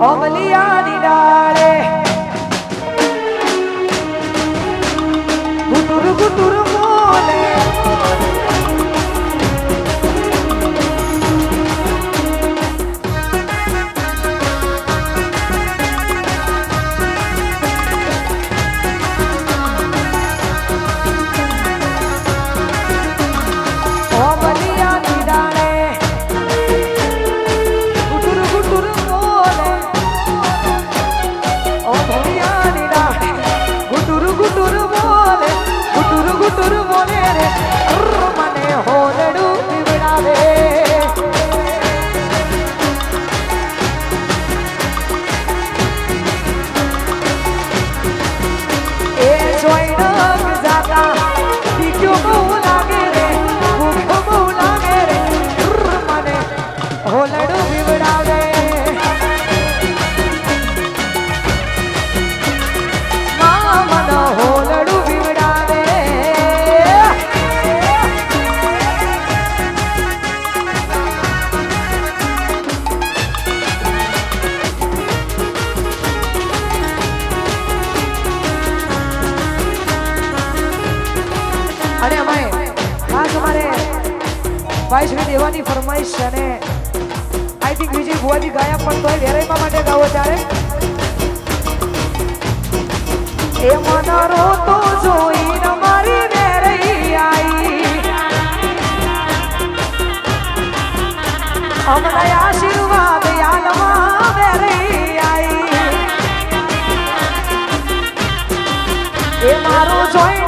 અમલિયાની ડાળે ગુટુર ગુટુર અને અમે ખાસ અમારે ભાઈશ્રી દેવાની ફરમાઈશ અને આઈ થિંક વિજય ભુવાજી ગાયા પણ તોય વેરાઈમાં માટે ગાવો ત્યારે. એ મનારો તો જોઈને મારી વેરઈ આઈ. અમને આશીર્વાદ યાદમાં વેરઈ આઈ. એ મારો જોઈ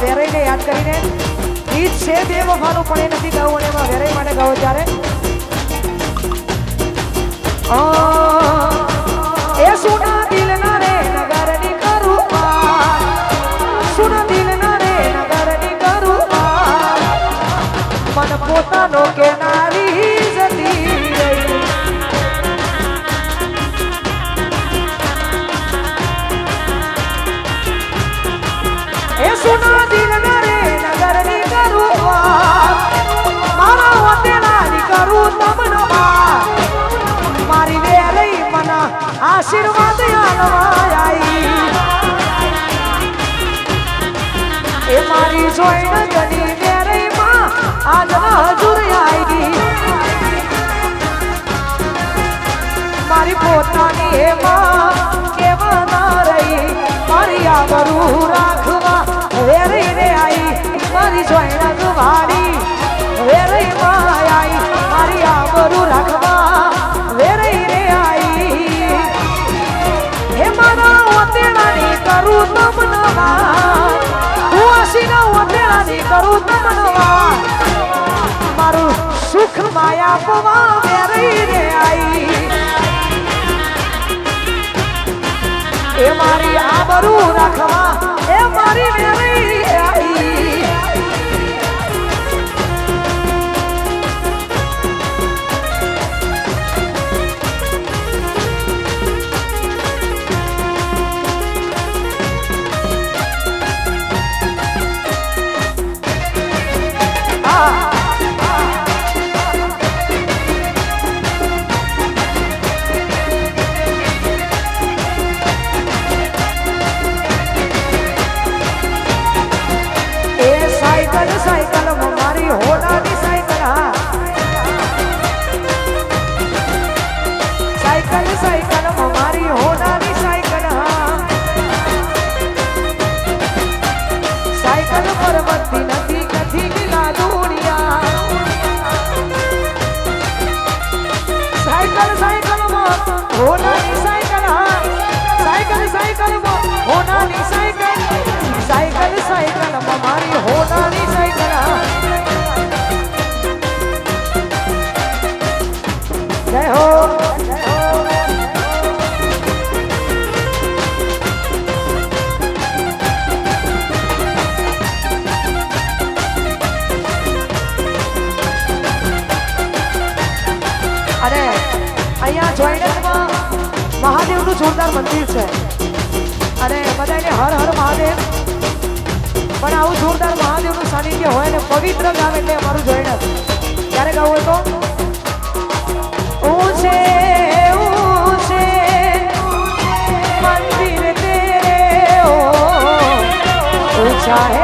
એમાં વેરાઈને યાદ કરીને ગીત છે બે વફાનું પણ એ નથી ગાવું અને એમાં વેરાઈ માટે ગાવો ત્યારે એ શું આશીર્વાદ અલવાઈ એ મારી જોઈને જોરદાર મંદિર છે. અને બધાને હર હર મહાદેવ. પણ આવું જોરદાર મહાદેવનું સાનિધ્ય હોય ને, પવિત્ર ગામ એટલે અમારું જોઈન ક્યારે ગાવું હોય તો? ઊંચે चाहे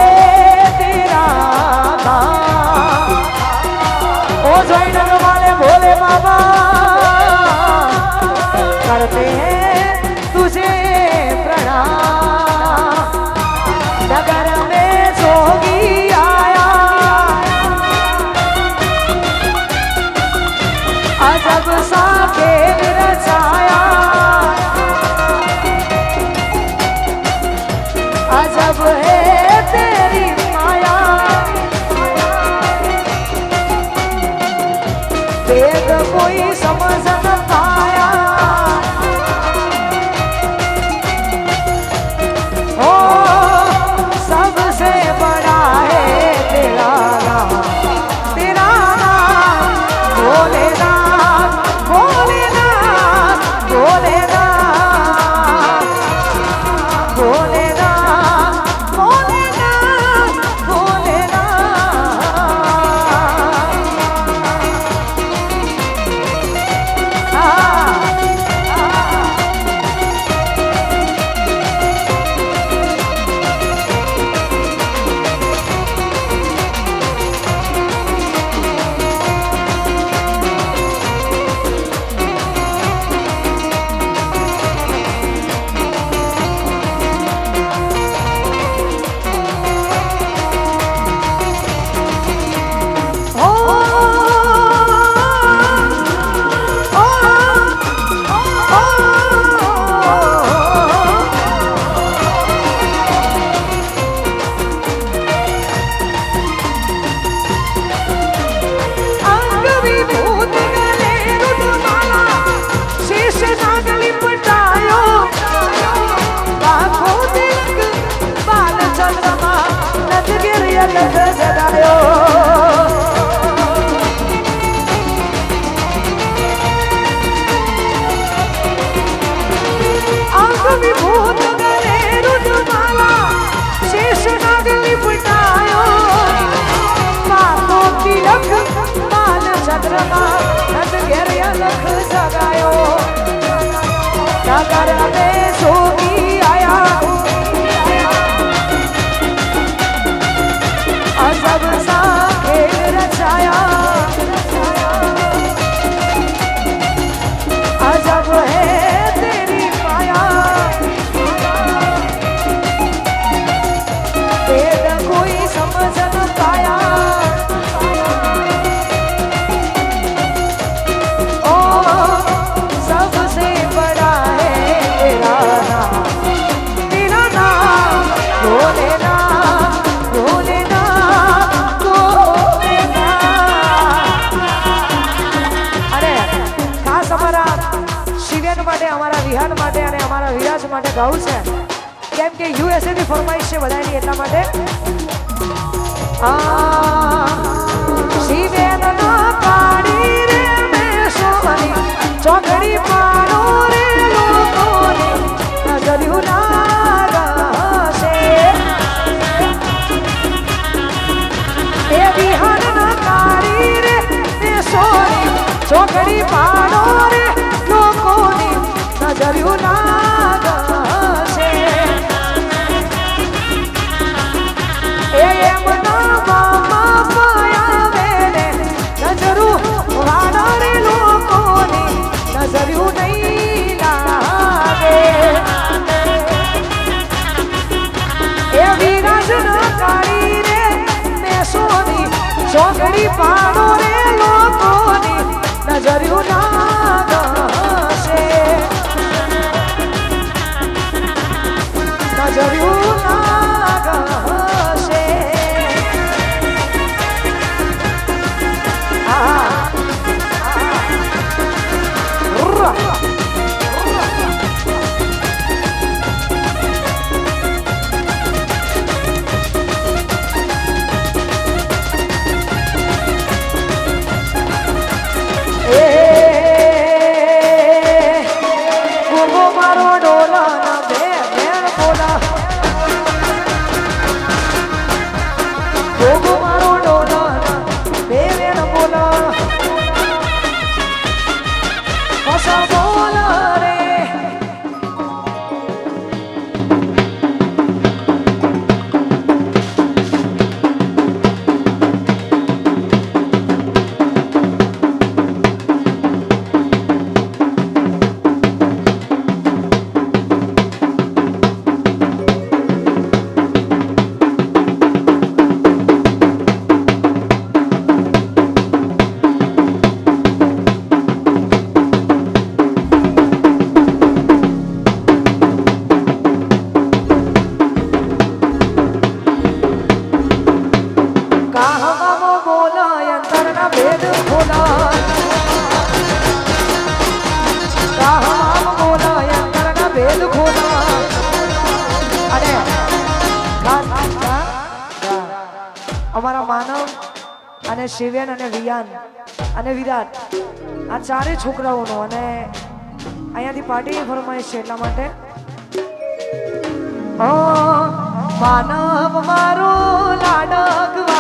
વેદ કોઈ સમજ માટે ગાવું છે. કેમ કે યુએસએની ફરમાઈશ છે બધાની એટલા માટે. આ પાડો રે લોકોની નજર્યું ના ના મારો ડોલાના અમારા માનવ અને શિવેન અને વિયાન અને વિરાટ, આ ચારે છોકરાઓનો અને અહીંયાથી પાર્ટી ફરમાઈશ છે એટલા માટે. માનવ મારો લાડકવા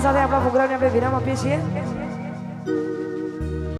આ સાથે આપણા પ્રોગ્રામને આપણે વિરામ આપીએ છીએ.